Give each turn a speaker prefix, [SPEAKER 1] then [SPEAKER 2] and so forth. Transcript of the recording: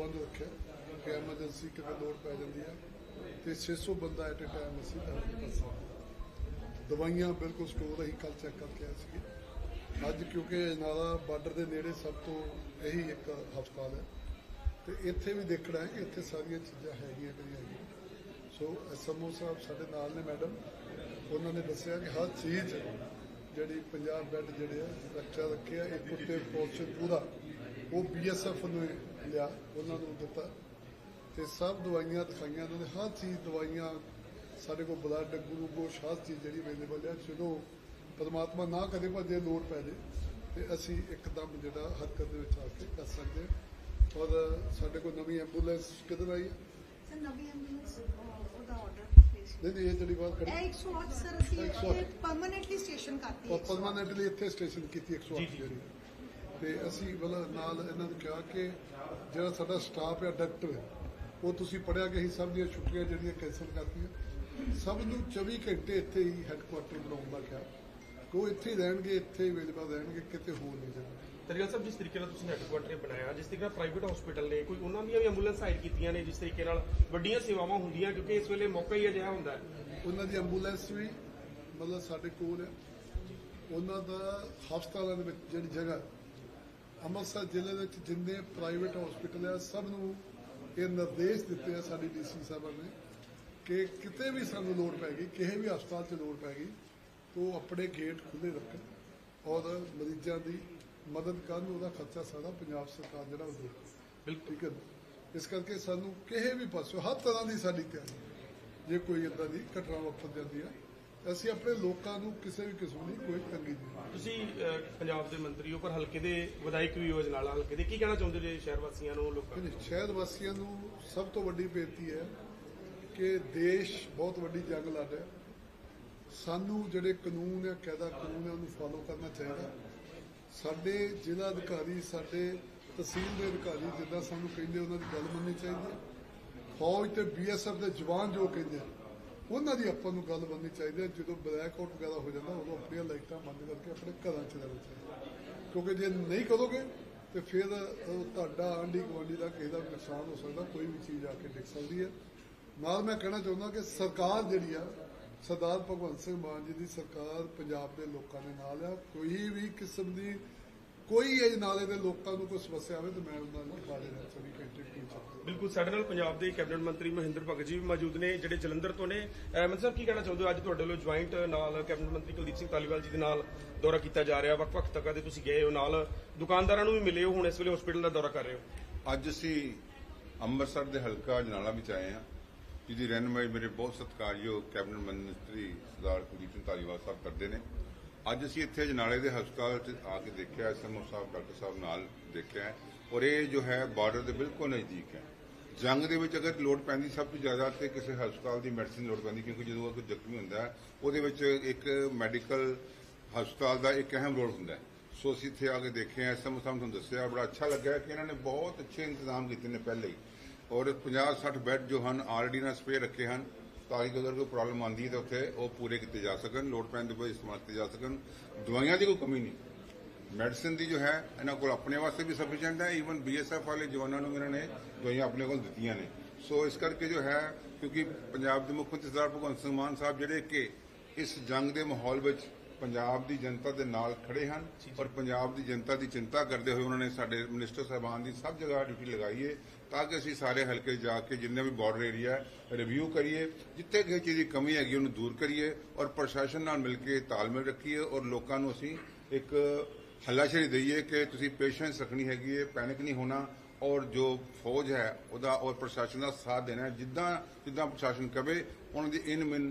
[SPEAKER 1] ਬੰਦ ਰੱਖਿਆ। ਕਿ ਐਮਰਜੈਂਸੀ ਕਿਤੇ ਲੋੜ ਪੈ ਜਾਂਦੀ ਹੈ। ਤੇ 600 ਬੰਦਾ ਐਟ ਅ ਟਾਈਮ ਅਸੀਂ ਦਾਖਲ ਦਵਾਈਆਂ ਬਿਲਕੁਲ ਸਟੋਰ ਅਸੀਂ ਕੱਲ ਚੈੱਕ ਕਰਕੇ ਆਏ ਸੀਗੇ। ਅੱਜ ਕਿਉਂਕਿ ਅਜਨਾਲਾ ਬਾਰਡਰ ਦੇ ਨੇੜੇ ਸਭ ਤੋਂ ਇਹੀ ਇੱਕ ਹਸਪਤਾਲ ਹੈ। ਤੇ ਇੱਥੇ ਵੀ ਦੇਖਣਾ ਹੈ ਕਿ ਇੱਥੇ ਸਾਰੀਆਂ ਚੀਜ਼ਾਂ ਹੈਗੀਆਂ ਕਿ ਨਹੀਂ ਹੈਗੀਆਂ। ਸੋ ਐਸਐਮਓ ਸਾਹਿਬ ਸਾਡੇ ਨਾਲ ਨੇ ਮੈਡਮ। ਉਹਨਾਂ ਨੇ ਦੱਸਿਆ ਕਿ ਹਰ ਚੀਜ਼ ਜਿਹੜੀ 50 ਬੈੱਡ ਜਿਹੜੇ ਆ, ਰੱਖਿਆ ਰੱਖਿਆ, ਇੱਕ ਉੱਤੇ ਪੋਰਸ਼ਨ ਪੂਰਾ। ਉਹ ਬੀਐਸਐਫ ਨੇ ਲਿਆ ਉਹਨਾਂ ਨੂੰ ਦਿੱਤਾ। ਤੇ ਸਭ ਦਵਾਈਆਂ ਦਿਖਾਈਆਂ ਉਹਨਾਂ ਨੇ ਹਰ ਚੀਜ਼ ਦਵਾਈਆਂ ਸਾਡੇ ਕੋਲ ਬਲੱਡ ਗਲੂਕੋਸ ਹਰ ਚੀਜ਼ ਜਿਹੜੀ ਅਵੇਲੇਬਲ ਹੈ ਜਦੋਂ ਪਰਮਾਤਮਾ ਨਾ ਕਦੇ ਪਰ ਜੇ ਲੋੜ ਪੈ ਜੇ ਤੇ ਅਸੀਂ ਇੱਕਦਮ ਜਿਹੜਾ ਹਰਕਤ ਦੇ ਵਿੱਚ ਆ ਕੇ ਕਰ ਸਕਦੇ ਹਾਂ। ਔਰ ਸਾਡੇ ਕੋਲ ਨਵੀਂ ਐਂਬੂਲੈਂਸ ਕਿੱਧਰ ਆਈ? ਹੈ
[SPEAKER 2] ਸਰ ਨਵੀਂ ਐਂਬੂਲੈਂਸ ਉਹਦਾ ਆਰਡਰ
[SPEAKER 1] ਨਹੀਂ ਨਹੀਂ ਇਹ ਜਿਹੜੀ ਬਾਤ ਖੜੀ
[SPEAKER 2] ਇਹ 108 ਸਰ ਅਸੀਂ
[SPEAKER 1] 108
[SPEAKER 2] ਪਰਮਨੈਂਟਲੀ ਸਟੇਸ਼ਨ ਕਰਤੀ ਹੈ
[SPEAKER 1] ਔਰ ਪਰਮਾਨੈਂਟਲੀ ਇੱਥੇ ਸਟੇਸ਼ਨ ਕੀਤੀ 108 ਜਿਹੜੀ। ਤੇ ਅਸੀਂ ਮਤਲਬ ਨਾਲ ਇਹਨਾਂ ਨੂੰ ਕਿਹਾ ਕਿ ਜਿਹੜਾ ਸਾਡਾ ਸਟਾਫ ਹੈ ਡਾਕਟਰ ਉਹ ਤੁਸੀਂ ਪੜਿਆ ਕਿ ਅਸੀਂ ਸਭ ਦੀਆਂ ਛੁੱਟੀਆਂ ਜਿਹੜੀਆਂ ਕੈਂਸਲ ਕਰਤੀਆਂ। ਸਭ ਨੂੰ 24 ਘੰਟੇ ਇੱਥੇ ਹੀ ਹੈੱਡਕੁਆਟਰ ਬਣਾਉਣ ਦਾ ਕਿਹਾ। ਕਿ ਉਹ ਇੱਥੇ ਰਹਿਣਗੇ ਇੱਥੇ ਹੀ ਅਵੇਲੇਬਲ ਰਹਿਣਗੇ ਕਿਤੇ ਹੋਰ ਨਹੀਂ ਜਾਣਗੇ
[SPEAKER 3] ਤਰੀਕਾ ਸਾਹਿਬ ਜਿਸ ਤਰੀਕੇ ਨਾਲ ਤੁਸੀਂ ਹੈੱਡਕੁਆਟਰ ਬਣਾਇਆ ਜਿਸ ਤਰੀਕੇ ਨਾਲ ਪ੍ਰਾਈਵੇਟ ਹਸਪੀਟਲ ਨੇ ਕੋਈ ਉਹਨਾਂ ਦੀਆਂ ਵੀ ਐਂਬੂਲੈਂਸ ਹਾਇਰ ਕੀਤੀਆਂ ਨੇ ਜਿਸ ਤਰੀਕੇ ਨਾਲ ਵੱਡੀਆਂ ਸੇਵਾਵਾਂ ਹੁੰਦੀਆਂ ਕਿਉਂਕਿ ਇਸ ਵੇਲੇ ਮੌਕਾ ਹੀ ਅਜਿਹਾ ਹੁੰਦਾ ਹੈ।
[SPEAKER 1] ਉਹਨਾਂ ਦੀ ਐਂਬੂਲੈਂਸ ਵੀ ਮਤਲਬ ਸਾਡੇ ਕੋਲ ਹੈ। ਉਹਨਾਂ ਦਾ ਹਸਪਤਾਲਾਂ ਦੇ ਵਿੱਚ ਜਿਹੜੀ ਜਗ੍ਹਾ ਅੰਮ੍ਰਿਤਸਰ ਜ਼ਿਲ੍ਹੇ ਵਿੱਚ ਜਿੰਨੇ ਪ੍ਰਾਈਵੇਟ ਹਸਪੀਟਲ ਆ ਸਭ ਨੂੰ ਇਹ ਨਿਰਦੇਸ਼ ਦਿੱਤੇ ਆ ਸਾਡੀ ਡੀਸੀ ਸਾਹਿਬਾਂ ਨੇ ਕਿ ਕਿਤੇ ਵੀ ਸਾਨੂੰ ਲੋੜ ਪੈ ਗਈ ਕਿਸੇ ਵੀ ਹਸਪਤਾਲ 'ਚ ਲੋੜ ਪੈ ਗਈ ਤਾਂ ਉਹ ਆਪਣੇ ਗੇਟ ਖੁੱਲੇ ਰੱਖਣ ਔਰ ਮਰੀਜ਼ਾਂ ਦੀ ਮਦਦ ਕਰਨ ਉਹਦਾ ਖਰਚਾ ਸਾਰਾ ਪੰਜਾਬ ਸਰਕਾਰ ਜਿਹੜਾ ਉਹ ਦੇ
[SPEAKER 3] ਬਿਲਕੁਲ
[SPEAKER 1] ਠੀਕ ਹੈ? ਇਸ ਕਰਕੇ ਸਾਨੂੰ ਕਿਸੇ ਵੀ ਪਾਸੋਂ ਹਰ ਤਰ੍ਹਾਂ ਦੀ ਸਾਡੀ ਤਿਆਰੀ। ਜੇ ਕੋਈ ਇਦਾਂ ਦੀ ਘਟਨਾ ਵਾਪਰ ਜਾਂਦੀ ਹੈ ਅਸੀਂ ਆਪਣੇ ਲੋਕਾਂ ਨੂੰ ਕਿਸੇ ਵੀ ਕਿਸਮ ਦੀ ਕੋਈ ਤੰਗੀ ਨਹੀਂ
[SPEAKER 3] ਤੁਸੀਂ ਅਹ, ਪੰਜਾਬ ਦੇ ਮੰਤਰੀ ਹੋ ਪਰ ਹਲਕੇ ਦੇ ਵਿਧਾਇਕ ਵੀ ਹੋ ਜਨਾਲਾ ਹਲਕੇ ਦੇ ਕੀ ਕਹਿਣਾ ਚਾਹੁੰਦੇ ਜੇ ਸ਼ਹਿਰ ਵਾਸੀਆਂ ਨੂੰ ਲੋਕਾਂ ਨੂੰ?
[SPEAKER 1] ਨਹੀਂ, ਸ਼ਹਿਰ ਵਾਸੀਆਂ ਨੂੰ ਸਭ ਤੋਂ ਵੱਡੀ ਬੇਨਤੀ ਹੈ ਕਿ ਦੇਸ਼ ਬਹੁਤ ਵੱਡੀ ਜੰਗ ਲੜ ਰਿਹਾ ਸਾਨੂੰ ਜਿਹੜੇ ਕਾਨੂੰਨ ਹੈ ਕਾਇਦਾ ਕਾਨੂੰਨ ਹੈ ਉਹਨੂੰ ਫਾਲੋ ਕਰਨਾ ਚਾਹੀਦਾ। ਸਾਡੇ ਜ਼ਿਲ੍ਹਾ ਅਧਿਕਾਰੀ ਸਾਡੇ ਤਹਿਸੀਲ ਦੇ ਅਧਿਕਾਰੀ ਜਿੱਦਾਂ ਸਾਨੂੰ ਕਹਿੰਦੇ ਉਹਨਾਂ ਦੀ ਗੱਲ ਮੰਨਣੀ ਚਾਹੀਦੀ ਹੈ। ਫੌਜ ਤੇ ਬੀਐਸਐਫ ਦੇ ਜਵਾਨ ਜੋ ਕਹਿੰਦੇ ਆ, ਉਹਨਾਂ ਦੀ ਆਪਾਂ ਨੂੰ ਗੱਲ ਮੰਨਣੀ ਚਾਹੀਦੀ ਹੈ, ਜਦੋਂ ਬਲੈਕ ਆਊਟ ਵਗੈਰਾ ਹੋ ਜਾਂਦਾ, ਉਦੋਂ ਆਪਣੀਆਂ ਲਾਈਟਾਂ ਬੰਦ ਕਰਕੇ ਆਪਣੇ ਘਰਾਂ 'ਚ ਰਹਿਣਾ ਚਾਹੀਦਾ। ਕਿਉਂਕਿ ਜੇ ਨਹੀਂ ਕਰੋਗੇ, ਤੇ ਫਿਰ ਤੁਹਾਡਾ ਆਂਢੀ ਗੁਆਂਢੀ ਦਾ ਕਿਸੇ ਦਾ ਨੁਕਸਾਨ ਹੋ ਸਕਦਾ, ਕੋਈ ਵੀ ਚੀਜ਼ ਆ ਕੇ ਡਿੱਗ ਸਕਦੀ ਹੈ। ਨਾਲ ਮੈਂ ਕਹਿਣਾ ਚਾਹੁੰਦਾ ਕਿ ਸਰਕਾਰ ਜਿਹੜੀ ਆ, ਸਰਦਾਰ ਭਗਵੰਤ ਸਿੰਘ ਮਾਨ ਜੀ ਦੀ ਸਰਕਾਰ ਪੰਜਾਬ ਦੇ ਲੋਕਾਂ ਦੇ ਨਾਲ ਆ। ਕੋਈ ਵੀ ਕਿਸਮ ਦੀ ਕੋਈ ਇਹ ਨਾਲੇ ਦੇ ਲੋਕਾਂ ਨੂੰ ਕੋਈ ਸਮੱਸਿਆ ਆਵੇ ਤਾਂ ਮੈਂ ਉਹਨਾਂ ਨਾਲ ਬਾਰੇ ਨਾਲ 24 ਘੰਟੇ ਕੀ ਸਕਦਾ
[SPEAKER 3] ਬਿਲਕੁਲ ਸਾਡੇ ਨਾਲ ਪੰਜਾਬ ਦੇ ਕੈਬਨਿਟ ਮੰਤਰੀ ਮਹਿੰਦਰ ਭਗਤ ਜੀ ਵੀ ਮੌਜੂਦ ਨੇ ਜਿਹੜੇ ਜਲੰਧਰ ਤੋਂ ਨੇ। ਮੰਤਰੀ ਸਾਹਿਬ ਕੀ ਕਹਿਣਾ ਚਾਹੁੰਦੇ ਹੋ? ਅੱਜ ਤੁਹਾਡੇ ਵੱਲੋਂ ਜੁਆਇੰਟ ਨਾਲ ਕੈਬਨਿਟ ਮੰਤਰੀ ਕੁਲਦੀਪ ਸਿੰਘ ਧਾਲੀਵਾਲ ਜੀ ਦੇ ਨਾਲ ਦੌਰਾ ਕੀਤਾ ਜਾ ਰਿਹਾ। ਵੱਖ-ਵੱਖ ਤੱਕਾਂ ਦੇ ਤੁਸੀਂ ਗਏ ਹੋ ਨਾਲ। ਦੁਕਾਨਦਾਰਾਂ ਨੂੰ ਵੀ ਮਿਲੇ ਹੋ ਹੁਣ ਇਸ ਵੇਲੇ ਹਸਪੀਟਲ ਦਾ ਦੌਰਾ ਕਰ ਰਹੇ ਹੋ।
[SPEAKER 4] ਅੱਜ ਅਸੀਂ ਅੰਮ੍ਰਿਤਸਰ ਦੇ ਹਲਕਾ ਜਨਾਲਾ ਵਿੱਚ ਆਏ ਹਾਂ ਜਿਹਦੀ ਰਹਿਨੁਮਾਈ ਮੇਰੇ ਬਹੁਤ ਸਤਿਕਾਰਯੋਗ ਕੈਬਨਿਟ ਮੰਤਰੀ ਸਰਦਾਰ ਕੁਲਦੀਪ ਸਿੰਘ ਧਾਲੀਵਾਲ ਸਾਹਿਬ ਕਰਦੇ ਨੇ। ਅੱਜ ਅਸੀਂ ਇੱਥੇ ਜਨਾਲੇ ਦੇ ਹਸਪਤਾਲ 'ਚ ਆ ਕੇ ਦੇਖਿਆ ਐਸਐਮਓ ਸਾਹਿਬ, ਡਾਕਟਰ ਸਾਹਿਬ ਨਾਲ ਦੇਖਿਆ ਔਰ ਇਹ ਜੋ ਹੈ ਬਾਰਡਰ ਦੇ ਬਿਲਕੁਲ ਨਜ਼ਦੀਕ ਹੈ। ਜੰਗ ਦੇ ਵਿੱਚ ਅਗਰ ਲੋੜ ਪੈਂਦੀ ਸਭ ਤੋਂ ਜ਼ਿਆਦਾ ਤੇ ਕਿਸੇ ਹਸਪਤਾਲ ਦੀ ਮੈਡੀਸਿਨ ਲੋੜ ਪੈਂਦੀ ਕਿਉਂਕਿ ਜਦੋਂ ਕੋਈ ਜ਼ਖਮੀ ਹੁੰਦਾ ਹੈ, ਉਹਦੇ ਵਿੱਚ ਇੱਕ ਮੈਡੀਕਲ ਹਸਪਤਾਲ ਦਾ ਇੱਕ ਅਹਿਮ ਰੋਲ ਹੁੰਦਾ ਹੈ। ਸੋ ਅਸੀਂ ਇੱਥੇ ਆ ਕੇ ਦੇਖੇ ਆ ਐਸਐਮਓ ਸਾਹਿਬ ਨੂੰ ਦੱਸਿਆ, ਬੜਾ ਅੱਛਾ ਲੱਗਾ ਕਿ ਇਹਨਾਂ ਨੇ ਬਹੁਤ ਅੱਛੇ ਇੰਤਜ਼ਾਮ ਕੀਤੇ ਨੇ ਪਹਿਲੇ ਹੀ। ਔਰ 50-60 ਬੈੱਡ ਜੋ ਹਨ, ਆਲਰੇਡੀ ਨਾਲ ਸਪੇ ਰੱਖੇ ਹਨ। ਤਾਂ ਕਿ ਅਗਰ ਕੋਈ ਪ੍ਰੋਬਲਮ ਆਉਂਦੀ ਹੈ ਤਾਂ ਉੱਥੇ ਉਹ ਪੂਰੇ ਕੀਤੇ ਜਾ ਸਕਣ, ਲੋੜ ਪੈਣ ਦੇ ਕੋਈ ਇਸਤੇਮਾਲ ਕੀਤੇ ਜਾ ਸਕਣ। ਦਵਾਈਆਂ ਦੀ ਕੋਈ ਕਮੀ ਨਹੀਂ। ਮੈਡੀਸਿਨ ਦੀ ਜੋ ਹੈ, ਇਹਨਾਂ ਕੋਲ ਆਪਣੇ ਵਾਸਤੇ ਵੀ ਸਫੀਸ਼ੀਐਂਟ ਹੈ ਈਵਨ ਬੀਐਸਐਫ ਵਾਲੇ ਜਵਾਨਾਂ ਨੂੰ ਇਹਨਾਂ ਨੇ ਦਵਾਈਆਂ ਆਪਣੇ ਕੋਲ ਦਿੱਤੀਆਂ ਨੇ। ਸੋ ਇਸ ਕਰਕੇ ਜੋ ਹੈ, ਕਿਉਂਕਿ ਪੰਜਾਬ ਦੇ ਮੁੱਖ ਮੰਤਰੀ ਸਰਦਾਰ ਭਗਵੰਤ ਸਿੰਘ ਮਾਨ ਸਾਹਿਬ ਜਿਹੜੇ ਕਿ ਇਸ ਜੰਗ ਦੇ ਮਾਹੌਲ ਵਿੱਚ ਪੰਜਾਬ ਦੀ ਜਨਤਾ ਦੇ ਨਾਲ ਖੜੇ ਹਨ ਔਰ ਪੰਜਾਬ ਦੀ ਜਨਤਾ ਦੀ ਚਿੰਤਾ ਕਰਦੇ ਹੋਏ ਉਹਨਾਂ ਨੇ ਸਾਡੇ ਮਿਨਿਸਟਰ ਸਾਹਿਬਾਨ ਦੀ ਸਭ ਜਗ੍ਹਾ ਡਿਊਟੀ ਲਗਾਈ ਹੈ ਤਾਂ ਕਿ ਅਸੀਂ ਸਾਰੇ ਹਲਕੇ ਜਾ ਕੇ ਜਿੰਨੇ ਵੀ ਬਾਰਡਰ ਏਰੀਆ ਰਿਵਿਊ ਕਰੀਏ ਜਿੱਥੇ ਕਿਸੇ ਚੀਜ਼ ਦੀ ਕਮੀ ਹੈਗੀ ਉਹਨੂੰ ਦੂਰ ਕਰੀਏ ਔਰ ਪ੍ਰਸ਼ਾਸਨ ਨਾਲ ਮਿਲ ਕੇ ਤਾਲਮੇਲ ਰੱਖੀਏ ਔਰ ਲੋਕਾਂ ਨੂੰ ਅਸੀਂ ਇੱਕ ਹੱਲਾਸ਼ੇਰੀ ਦਈਏ ਕਿ ਤੁਸੀਂ ਪੇਸ਼ੈਂਸ ਰੱਖਣੀ ਹੈਗੀ ਹੈ ਪੈਨਿਕ ਨਹੀਂ ਹੋਣਾ ਔਰ ਜੋ ਫੌਜ ਹੈ ਉਹਦਾ ਔਰ ਪ੍ਰਸ਼ਾਸਨ ਦਾ ਸਾਥ ਦੇਣਾ। ਜਿੱਦਾਂ ਜਿੱਦਾਂ ਪ੍ਰਸ਼ਾਸਨ ਕਵੇ ਉਹਨਾਂ ਦੀ ਇਨ ਮਿਨ